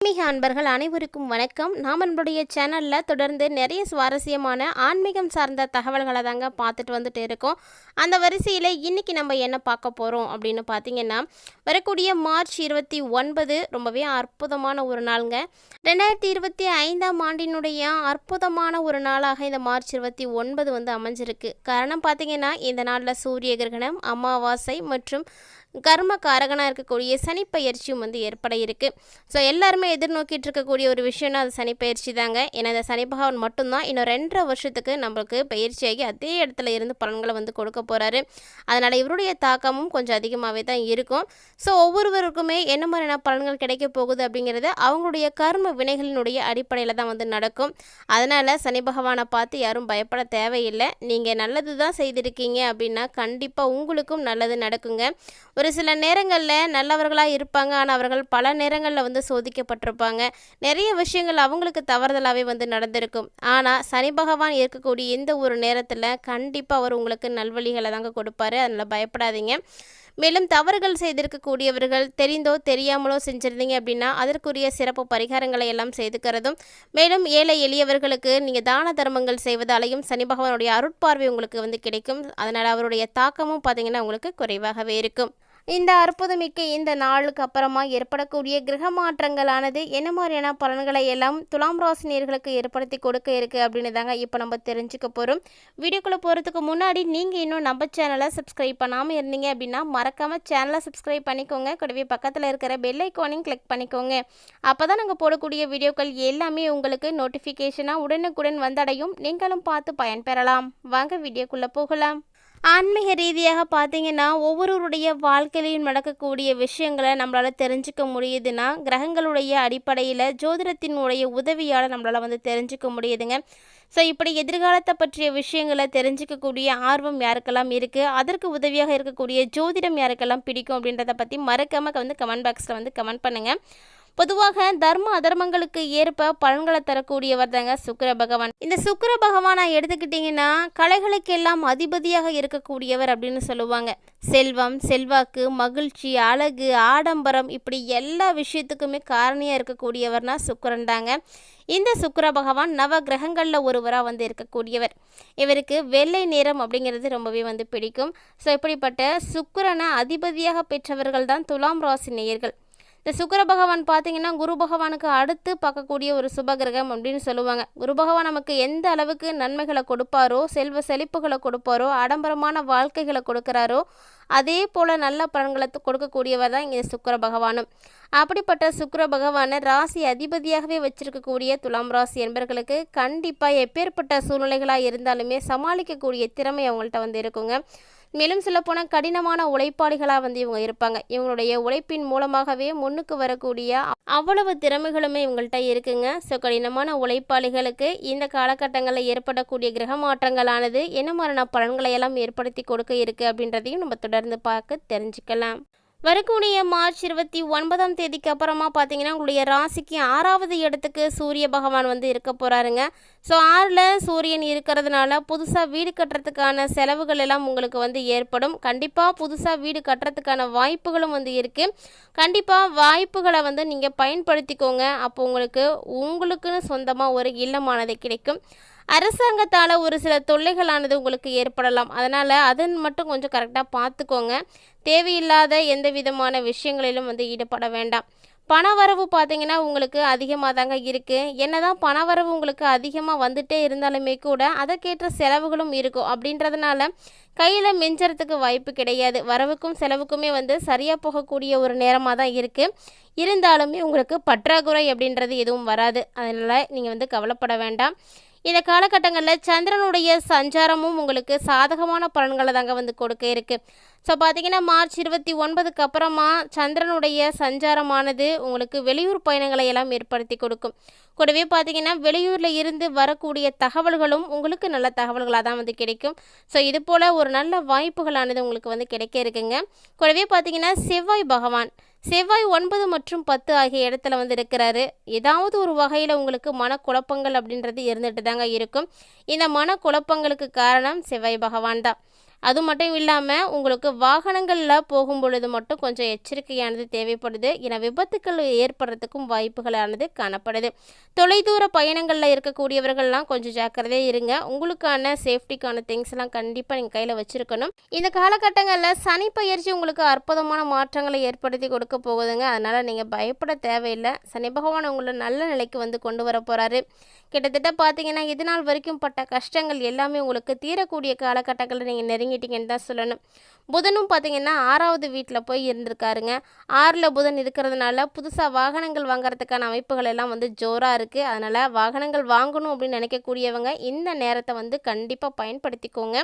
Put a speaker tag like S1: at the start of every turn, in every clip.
S1: ஆன்மீக அன்பர்கள் அனைவருக்கும் வணக்கம். நாம் நம்மளுடைய சேனலில் தொடர்ந்து நிறைய சுவாரஸ்யமான ஆன்மீகம் சார்ந்த தகவல்களை தாங்க பார்த்துட்டு வந்துட்டு இருக்கோம். அந்த வரிசையில் இன்றைக்கி நம்ம என்ன பார்க்க போகிறோம் அப்படின்னு பார்த்தீங்கன்னா வரக்கூடிய மார்ச் இருபத்தி ஒன்பது ரொம்பவே அற்புதமான ஒரு நாளுங்க. ரெண்டாயிரத்தி இருபத்தி ஐந்தாம் ஆண்டினுடைய அற்புதமான ஒரு நாளாக இந்த மார்ச் இருபத்தி ஒன்பது வந்து அமைஞ்சிருக்கு. காரணம் பார்த்தீங்கன்னா இந்த நாளில் சூரிய கிரகணம் அமாவாசை மற்றும் கர்ம காரகனாக இருக்கக்கூடிய சனிப்பயிற்சியும் வந்து ஏற்பட இருக்குது ஸோ எல்லாருமே எதிர்நோக்கிட்டு இருக்கக்கூடிய ஒரு விஷயம்னா அது சனிப்பயிற்சி தாங்க ஏன்னா இந்த சனி பகவான் மட்டும்தான். இன்னும் ரெண்டரை வருஷத்துக்கு நம்மளுக்கு பயிற்சியாகி அதே இடத்துல இருந்து பலன்களை வந்து கொடுக்க போகிறாரு அதனால் இவருடைய தாக்கமும் கொஞ்சம் அதிகமாகவே தான் இருக்கும். ஸோ ஒவ்வொருவருக்குமே என்ன மாதிரியான பலன்கள் கிடைக்க போகுது அப்படிங்கிறது அவங்களுடைய கர்ம வினைகளினுடைய அடிப்படையில் தான் வந்து நடக்கும். அதனால் சனி பகவானை பார்த்து யாரும் பயப்பட தேவையில்லை. நீங்கள் நல்லது தான் செய்திருக்கீங்க அப்படின்னா கண்டிப்பாக உங்களுக்கும் நல்லது நடக்குங்க. ஒரு ஒரு சில நேரங்களில் நல்லவர்களாக இருப்பாங்க. ஆனால் அவர்கள் பல நேரங்களில் வந்து சோதிக்கப்பட்டிருப்பாங்க. நிறைய விஷயங்கள் அவங்களுக்கு தவறுதலாகவே வந்து நடந்திருக்கும். ஆனால் சனி பகவான் இருக்கக்கூடிய எந்த ஒரு நேரத்தில் கண்டிப்பாக அவர் உங்களுக்கு நல்வழிகளை தாங்க கொடுப்பாரு. அதனால் பயப்படாதீங்க. மேலும் தவறுகள் செய்திருக்கக்கூடியவர்கள் தெரிந்தோ தெரியாமலோ செஞ்சிருந்தீங்க அப்படின்னா அதற்குரிய சிறப்பு பரிகாரங்களை எல்லாம் செய்துக்கிறதும் மேலும் ஏழை எளியவர்களுக்கு நீங்கள் தான தர்மங்கள் செய்வதாலையும் சனி பகவானுடைய அருட்பார்வை உங்களுக்கு வந்து கிடைக்கும். அதனால் அவருடைய தாக்கமும் பார்த்தீங்கன்னா உங்களுக்கு குறைவாகவே இருக்கும். இந்த அற்புதமிக்க இந்த நாளுக்கு அப்புறமா ஏற்படக்கூடிய கிரக மாற்றங்களானது என்ன மாதிரியான பலன்களை எல்லாம் துலாம் ராசினியர்களுக்கு ஏற்படுத்தி கொடுக்க இருக்கு அப்படின்னு தாங்க இப்போ நம்ம தெரிஞ்சுக்க போகிறோம் வீடியோக்குள்ளே போகிறதுக்கு முன்னாடி நீங்கள் இன்னும் நம்ம சேனலை சப்ஸ்கிரைப் பண்ணாமல் இருந்தீங்க அப்படின்னா மறக்காமல் சேனலை சப்ஸ்கிரைப் பண்ணிக்கோங்க. கூடவே பக்கத்தில் இருக்கிற பெல் ஐக்கானையும் கிளிக் பண்ணிக்கோங்க. அப்போ தான் நாங்கள் போடக்கூடிய வீடியோக்கள் எல்லாமே உங்களுக்கு நோட்டிஃபிகேஷனாக உடனுக்குடன் வந்தடையும். நீங்களும் பார்த்து பயன்பெறலாம். வாங்க வீடியோக்குள்ளே போகலாம். ஆன்மீக ரீதியாக பார்த்தீங்கன்னா ஒவ்வொருவருடைய வாழ்க்கையிலையும் நடக்கக்கூடிய விஷயங்களை நம்மளால் தெரிஞ்சுக்க முடியுதுன்னா கிரகங்களுடைய அடிப்படையில் ஜோதிடத்தினுடைய உதவியால் நம்மளால் வந்து தெரிஞ்சுக்க முடியுதுங்க. ஸோ இப்படி எதிர்காலத்தை பற்றிய விஷயங்களை தெரிஞ்சுக்கக்கூடிய ஆர்வம் யாருக்கெல்லாம் இருக்குது அதற்கு உதவியாக இருக்கக்கூடிய ஜோதிடம் யாருக்கெல்லாம் பிடிக்கும் அப்படின்றத பற்றி மறக்காமல் வந்து கமெண்ட் பாக்ஸில் வந்து கமெண்ட் பண்ணுங்கள் பொதுவாக தர்ம அதர்மங்களுக்கு ஏற்ப பலன்களை தரக்கூடியவர் தாங்க சுக்கிர பகவான். இந்த சுக்கர பகவானை எடுத்துக்கிட்டிங்கன்னா கலைகளுக்கெல்லாம் அதிபதியாக இருக்கக்கூடியவர் அப்படின்னு சொல்லுவாங்க. செல்வம் செல்வாக்கு மகிழ்ச்சி அழகு ஆடம்பரம் இப்படி எல்லா விஷயத்துக்குமே காரணியாக இருக்கக்கூடியவர்னா சுக்கரன் தாங்க. இந்த சுக்கர பகவான் நவ கிரகங்களில் ஒருவராக வந்து இருக்கக்கூடியவர். இவருக்கு வெள்ளை நிறம் அப்படிங்கிறது ரொம்பவே வந்து பிடிக்கும். ஸோ இப்படிப்பட்ட சுக்கரனை அதிபதியாக பெற்றவர்கள் தான் துலாம் ராசி நேயர்கள். இந்த சுக்கர பகவான் பார்த்தீங்கன்னா குரு பகவானுக்கு அடுத்து பார்க்கக்கூடிய ஒரு சுபகிரகம் அப்படின்னு சொல்லுவாங்க. குரு பகவான் நமக்கு எந்த அளவுக்கு நன்மைகளை கொடுப்பாரோ செல்வ செழிப்புகளை கொடுப்பாரோ ஆடம்பரமான வாழ்க்கைகளை கொடுக்குறாரோ அதே போல் நல்ல பலன்களை கொடுக்கக்கூடியவர் தான் இங்கே சுக்கர பகவானும். அப்படிப்பட்ட சுக்கர பகவானை ராசி அதிபதியாகவே வச்சிருக்கக்கூடிய துலாம் ராசி என்பர்களுக்கு கண்டிப்பாக எப்பேற்பட்ட சூழ்நிலைகளாக இருந்தாலுமே சமாளிக்கக்கூடிய திறமை அவங்கள்ட்ட வந்து இருக்குங்க. மேலும் சொல்லப்போனால் கடினமான உழைப்பாளிகளாக வந்து இவங்க இருப்பாங்க. இவங்களுடைய உழைப்பின் மூலமாகவே முன்னுக்கு வரக்கூடிய அவ்வளவு திறமைகளுமே இவங்கள்ட்ட இருக்குங்க. ஸோ கடினமான உழைப்பாளிகளுக்கு இந்த காலகட்டங்களில் ஏற்படக்கூடிய கிரக மாற்றங்களானது என்ன மாதிரியான பலன்களை எல்லாம் ஏற்படுத்தி கொடுக்க இருக்குது அப்படின்றதையும் நம்ம தொடர்ந்து பார்க்க தெரிஞ்சுக்கலாம். வரக்கூடிய மார்ச் இருபத்தி ஒன்பதாம் தேதிக்கு அப்புறமா பார்த்தீங்கன்னா உங்களுடைய ராசிக்கு ஆறாவது இடத்துக்கு சூரிய பகவான் வந்து இருக்க போகிறாருங்க ஸோ ஆறில் சூரியன் இருக்கிறதுனால புதுசாக வீடு கட்டுறதுக்கான செலவுகள் எல்லாம் உங்களுக்கு வந்து ஏற்படும். கண்டிப்பாக புதுசாக வீடு கட்டுறதுக்கான வாய்ப்புகளும் வந்து இருக்குது கண்டிப்பாக வாய்ப்புகளை வந்து நீங்கள் பயன்படுத்திக்கோங்க. அப்போ உங்களுக்கு உங்களுக்குன்னு சொந்தமாக ஒரு இல்லமானது கிடைக்கும். அரசாங்கத்தால் ஒரு சில தொல்லைகளானது உங்களுக்கு ஏற்படலாம். அதனால் அதன் மட்டும் கொஞ்சம் கரெக்டாக பார்த்துக்கோங்க தேவையில்லாத எந்த விதமான விஷயங்களிலும் வந்து ஈடுபட வேண்டாம். பணவரவு பார்த்தீங்கன்னா உங்களுக்கு அதிகமாக தாங்க இருக்குது என்ன தான் பணவரவு உங்களுக்கு அதிகமாக வந்துட்டே இருந்தாலுமே கூட அதற்கேற்ற செலவுகளும் இருக்கும். அப்படின்றதுனால கையில் மிஞ்சறதுக்கு வாய்ப்பு கிடையாது. வரவுக்கும் செலவுக்குமே வந்து சரியாக போகக்கூடிய ஒரு நேரமாக தான் இருக்குது இருந்தாலுமே உங்களுக்கு பற்றாக்குறை அப்படின்றது எதுவும் வராது. அதனால் நீங்கள் வந்து கவலைப்பட வேண்டாம். இந்த காலகட்டங்களில் சந்திரனுடைய சஞ்சாரமும் உங்களுக்கு சாதகமான பலன்களை தாங்க வந்து கொடுக்க இருக்குது ஸோ பார்த்தீங்கன்னா மார்ச் இருபத்தி ஒன்பதுக்கு அப்புறமா சந்திரனுடைய சஞ்சாரமானது உங்களுக்கு வெளியூர் பயணங்களை எல்லாம் ஏற்படுத்தி கொடுக்கும். கூடவே பார்த்தீங்கன்னா வெளியூரில் இருந்து வரக்கூடிய தகவல்களும் உங்களுக்கு நல்ல தகவல்களாக தான் வந்து கிடைக்கும். ஸோ இது போல் ஒரு நல்ல வாய்ப்புகளானது உங்களுக்கு வந்து கிடைக்க இருக்குங்க. கூடவே பார்த்தீங்கன்னா செவ்வாய் பகவான். செவ்வாய் ஒன்பது மற்றும் பத்து ஆகிய இடத்துல வந்து இருக்கிறாரு ஏதாவது ஒரு வகையில் உங்களுக்கு மனக்குழப்பங்கள் அப்படின்றது இருந்துட்டு தாங்க இருக்கும். இந்த மனக்குழப்பங்களுக்கு காரணம் செவ்வாய் பகவான் தான். அது மட்டும் இல்லாமல் உங்களுக்கு வாகனங்களில் போகும் பொழுது மட்டும் கொஞ்சம் எச்சரிக்கையானது தேவைப்படுது. என விபத்துக்கள் ஏற்படுறதுக்கும் வாய்ப்புகளானது காணப்படுது. தொலைதூர பயணங்களில் இருக்கக்கூடியவர்கள்லாம் கொஞ்சம் ஜாக்கிரதையாக இருங்க. உங்களுக்கான சேஃப்டிக்கான திங்ஸ் எல்லாம் கண்டிப்பாக நீங்கள் கையில் வச்சுருக்கணும். இந்த காலகட்டங்களில் சனி பயிற்சி உங்களுக்கு அற்புதமான மாற்றங்களை ஏற்படுத்தி கொடுக்க போகுதுங்க. அதனால் நீங்கள் பயப்பட தேவையில்லை. சனி பகவான் உங்களை நல்ல நிலைக்கு வந்து கொண்டு வர போகிறாரு கிட்டத்தட்ட பார்த்தீங்கன்னா இது நாள் வரைக்கும் பட்ட கஷ்டங்கள் எல்லாமே உங்களுக்கு தீரக்கூடிய காலகட்டங்களில் நீங்கள் ஒதுங்கிட்டீங்கன்னு தான் சொல்லணும். புதனும் பார்த்தீங்கன்னா ஆறாவது வீட்டில் போய் இருந்திருக்காருங்க. ஆறில் புதன் இருக்கிறதுனால புதுசாக வாகனங்கள் வாங்குறதுக்கான அமைப்புகள் எல்லாம் வந்து ஜோராக இருக்குது அதனால் வாகனங்கள் வாங்கணும் அப்படின்னு நினைக்கக்கூடியவங்க இந்த நேரத்தை வந்து கண்டிப்பாக பயன்படுத்திக்கோங்க.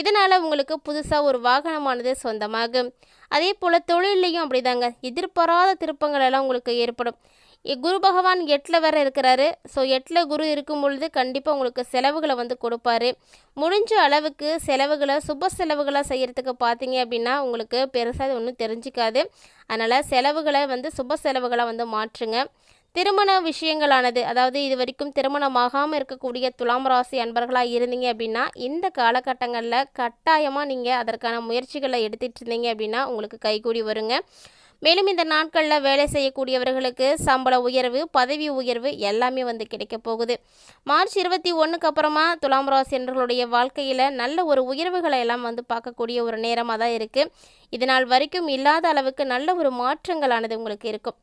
S1: இதனால் உங்களுக்கு புதுசாக ஒரு வாகனமானது சொந்தமாகும். அதே போல் தொழிலையும் அப்படிதாங்க. எதிர்பாராத திருப்பங்கள் எல்லாம் உங்களுக்கு ஏற்படும். குரு பகவான் எட்டில் வேற இருக்கிறாரு. ஸோ எட்டில் குரு இருக்கும் பொழுது கண்டிப்பாக உங்களுக்கு செலவுகளை வந்து கொடுப்பாரு. முடிஞ்ச அளவுக்கு செலவுகளை சுப செலவுகளாக செய்கிறதுக்கு பார்த்தீங்க அப்படின்னா உங்களுக்கு பெருசாக ஒன்றும் தெரிஞ்சிக்காது. அதனால் செலவுகளை வந்து சுப செலவுகளாக வந்து மாற்றுங்க. திருமண விஷயங்களானது அதாவது இது வரைக்கும் திருமணமாகாமல் இருக்கக்கூடிய துலாம் ராசி அன்பர்களாக இருந்தீங்க அப்படின்னா இந்த காலகட்டங்களில் கட்டாயமாக நீங்கள் அதற்கான முயற்சிகளை எடுத்துகிட்டு இருந்தீங்க அப்படின்னா உங்களுக்கு கைகூடி வருங்க. மேலும் இந்த நாட்களில் வேலை செய்யக்கூடியவர்களுக்கு சம்பள உயர்வு பதவி உயர்வு எல்லாமே வந்து கிடைக்க போகுது. மார்ச் இருபத்தி ஒன்றுக்கு அப்புறமா துலாம் ராசி என்பவர்களுடைய வாழ்க்கையில் நல்ல ஒரு உயர்வுகளை எல்லாம் வந்து பார்க்கக்கூடிய ஒரு நேரமாக தான் இருக்குது இதனால் வரைக்கும் இல்லாத அளவுக்கு நல்ல ஒரு மாற்றங்களானது உங்களுக்கு இருக்கும்.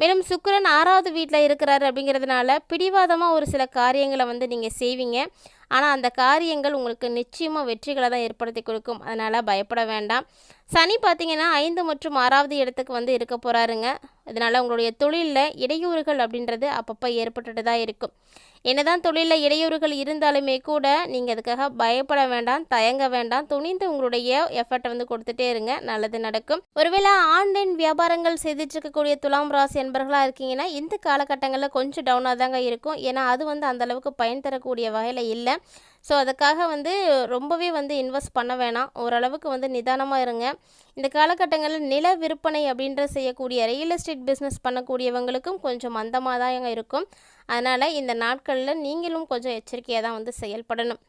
S1: மேலும் சுக்கிரன் ஆறாவது வீட்டில் இருக்கிறாரு அப்படிங்கிறதுனால பிடிவாதமாக ஒரு சில காரியங்களை வந்து நீங்கள் செய்வீங்க. ஆனால் அந்த காரியங்கள் உங்களுக்கு நிச்சயமாக வெற்றிகளை தான் ஏற்படுத்தி கொடுக்கும். அதனால் பயப்பட வேண்டாம். சனி பார்த்தீங்கன்னா ஐந்து மற்றும் ஆறாவது இடத்துக்கு வந்து இருக்க போகிறாருங்க இதனால் உங்களுடைய தொழிலில் இடையூறுகள் அப்படின்றது அப்பப்போ ஏற்பட்டுட்டு தான் இருக்கும். என்னதான் தொழிலில் இடையூறுகள் இருந்தாலுமே கூட நீங்கள் அதுக்காக பயப்பட வேண்டாம் தயங்க வேண்டாம். துணிந்து உங்களுடைய எஃபர்ட்டை வந்து கொடுத்துட்டே இருங்க. நல்லது நடக்கும். ஒருவேளை ஆன்லைன் வியாபாரங்கள் செய்துட்டு இருக்கக்கூடிய துலாம் ராசி என்பர்களாக இருக்கீங்கன்னா இந்த காலகட்டங்களில் கொஞ்சம் டவுனாக தாங்க இருக்கும். ஏன்னா அது வந்து அந்த அளவுக்கு பயன் தரக்கூடிய வகையில் இல்லை. ஸோ அதுக்காக வந்து ரொம்பவே வந்து இன்வெஸ்ட் பண்ண வேணாம். ஓரளவுக்கு வந்து நிதானமாக இருங்க. இந்த காலகட்டங்களில் நில விற்பனை அப்படின்ற செய்யக்கூடிய ரியல் எஸ்டேட் பிஸ்னஸ் பண்ணக்கூடியவங்களுக்கும் கொஞ்சம் மந்தமாக தான் இருக்கும். அதனால் இந்த நாட்களில் நீங்களும் கொஞ்சம் எச்சரிக்கையாக தான் வந்து செயல்படணும்.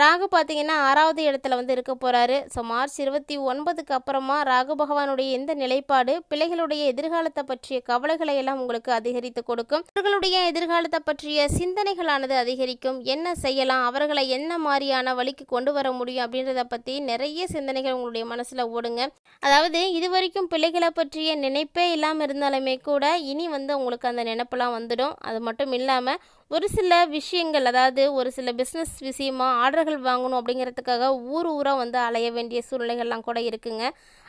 S1: ராகு பார்த்தீங்கன்னா ஆறாவது இடத்துல வந்து இருக்க போகிறாரு ஸோ மார்ச் இருபத்தி ஒன்பதுக்கு அப்புறமா ராகு பகவானுடைய இந்த நிலைப்பாடு பிள்ளைகளுடைய எதிர்காலத்தை பற்றிய கவலைகளை எல்லாம் உங்களுக்கு அதிகரித்து கொடுக்கும். அவர்களுடைய எதிர்காலத்தை பற்றிய சிந்தனைகளானது அதிகரிக்கும். என்ன செய்யலாம்? அவர்களை என்ன மாதிரியான வழிக்கு கொண்டு வர முடியும்? அப்படின்றத பற்றி நிறைய சிந்தனைகள் உங்களுடைய மனசில் ஓடுங்க. அதாவது இது வரைக்கும் பிள்ளைகளை பற்றிய நினைப்பே இல்லாமல் இருந்தாலுமே கூட இனி வந்து உங்களுக்கு அந்த நினைப்பெல்லாம் வந்துடும். அது மட்டும் இல்லாமல் ஒரு சில விஷயங்கள் அதாவது ஒரு சில பிஸ்னஸ் விஷயமா ஆர்டர்கள் வாங்கணும் அப்படிங்கிறதுக்காக ஊர் ஊராக வந்து அலைய வேண்டிய சூழ்நிலைகள்லாம் கூட இருக்குங்க.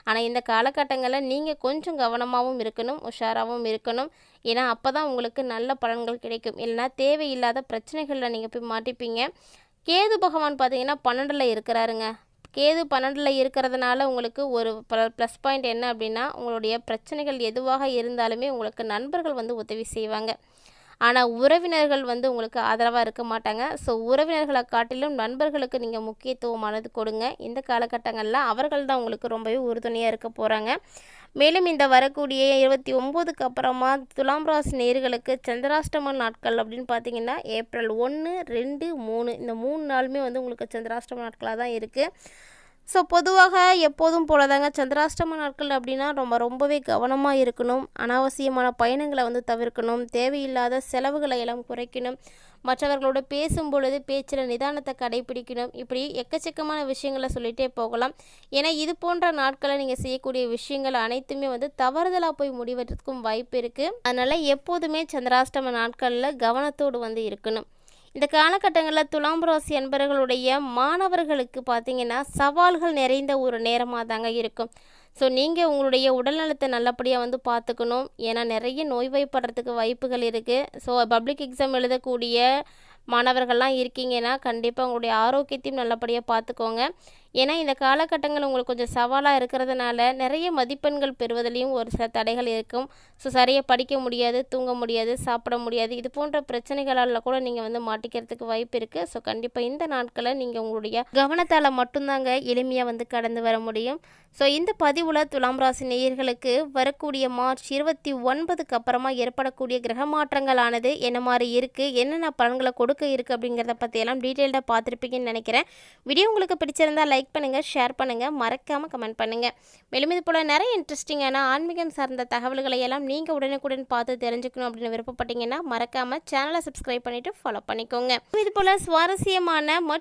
S1: ஆனால் இந்த காலகட்டங்களில் நீங்கள் கொஞ்சம் கவனமாகவும் இருக்கணும் உஷாராகவும் இருக்கணும். ஏன்னா அப்போ தான் உங்களுக்கு நல்ல பலன்கள் கிடைக்கும். இல்லைன்னா தேவையில்லாத பிரச்சனைகளில் நீங்கள் போய் மாட்டிப்பீங்க. கேது பகவான் பார்த்தீங்கன்னா பன்னெண்டில் இருக்கிறாருங்க. கேது பன்னெண்டில் இருக்கிறதுனால உங்களுக்கு ஒரு ப்ளஸ் பாயிண்ட் என்ன அப்படின்னா உங்களுடைய பிரச்சனைகள் எதுவாக இருந்தாலுமே உங்களுக்கு நண்பர்கள் வந்து உதவி செய்வாங்க. ஆனால் உறவினர்கள் வந்து உங்களுக்கு ஆதரவாக இருக்க மாட்டாங்க. ஸோ உறவினர்களை காட்டிலும் நண்பர்களுக்கு நீங்கள் முக்கியத்துவமானது கொடுங்க. இந்த காலகட்டங்களில் அவர்கள் தான் உங்களுக்கு ரொம்பவே உறுதுணையாக இருக்க போகிறாங்க மேலும் இந்த வரக்கூடிய இருபத்தி ஒம்போதுக்கு அப்புறமா துலாம் ராசி நேர்களுக்கு சந்திராஷ்டம நாட்கள் அப்படின்னு பார்த்தீங்கன்னா ஏப்ரல் ஒன்று ரெண்டு மூணு இந்த மூணு நாளுமே வந்து உங்களுக்கு சந்திராஷ்டம நாட்களாக தான் இருக்குது ஸோ பொதுவாக எப்போதும் போல தாங்க சந்திராஷ்டம நாட்கள் அப்படின்னா ரொம்ப ரொம்பவே கவனமாக இருக்கணும். அனாவசியமான பயணங்களை வந்து தவிர்க்கணும். தேவையில்லாத செலவுகளை எல்லாம் குறைக்கணும். மற்றவர்களோட பேசும் பொழுது பேச்சில் நிதானத்தை கடைபிடிக்கணும் இப்படி எக்கச்சக்கமான விஷயங்களை சொல்லிகிட்டே போகலாம். ஏன்னா இது போன்ற நாட்களை நீங்கள் செய்யக்கூடிய விஷயங்கள் அனைத்துமே வந்து தவறுதலாக போய் முடிவதற்கும் வாய்ப்பு இருக்குது அதனால் எப்போதுமே சந்திராஷ்டம நாட்களில் கவனத்தோடு வந்து இருக்கணும். இந்த காலகட்டங்களில் துலாம் ராசி என்பவர்களுடைய மாணவர்களுக்கு பார்த்தீங்கன்னா சவால்கள் நிறைந்த ஒரு நேரமாக தாங்க இருக்கும். ஸோ நீங்கள் உங்களுடைய உடல்நலத்தை நல்லபடியாக வந்து பார்த்துக்கணும் ஏன்னா நிறைய நோய்வாய்ப்படுறதுக்கு வாய்ப்புகள் இருக்குது ஸோ பப்ளிக் எக்ஸாம் எழுதக்கூடிய மாணவர்கள்லாம் இருக்கீங்கன்னா கண்டிப்பாக உங்களுடைய ஆரோக்கியத்தையும் நல்லபடியாக பார்த்துக்கோங்க ஏன்னா இந்த காலகட்டங்கள் உங்களுக்கு கொஞ்சம் சவாலாக இருக்கிறதுனால நிறைய மதிப்பெண்கள் பெறுவதிலையும் ஒரு சில தடைகள் இருக்கும். ஸோ சரியாக படிக்க முடியாது தூங்க முடியாது சாப்பிட முடியாது இது போன்ற பிரச்சனைகளால் கூட நீங்கள் வந்து மாட்டிக்கிறதுக்கு வாய்ப்பு இருக்குது ஸோ கண்டிப்பாக இந்த நாட்களை நீங்கள் உங்களுடைய கவனத்தால் மட்டும்தாங்க எளிமையாக வந்து கடந்து வர முடியும். ஸோ இந்த பதிவில் துலாம் ராசி நேயர்களுக்கு வரக்கூடிய மார்ச் இருபத்தி ஒன்பதுக்கு அப்புறமா ஏற்படக்கூடிய கிரக மாற்றங்களானது என்ன மாதிரி இருக்குது என்னென்ன பலன்களை கொடுக்க இருக்குது அப்படிங்கிறத பற்றியெல்லாம் டீட்டெயில்டாக பார்த்துருப்பீங்கன்னு நினைக்கிறேன். வீடியோ உங்களுக்கு பிடிச்சிருந்தா லைக் லைக் பண்ணுங்கள் ஷேர் பண்ணுங்கள் மறக்காமல் கமெண்ட் பண்ணுங்கள் மேலும் இது போல் நிறைய இன்ட்ரெஸ்டிங்கான ஆன்மீகம் சார்ந்த தகவல்களை எல்லாம் நீங்கள் உடனுக்குடன் பார்த்து தெரிஞ்சுக்கணும் அப்படின்னு விருப்பப்பட்டீங்கன்னா மறக்காமல் சேனலை சப்ஸ்கிரைப் பண்ணிவிட்டு ஃபாலோ பண்ணிக்கோங்க. இது போல் சுவாரஸ்யமான மற்றும்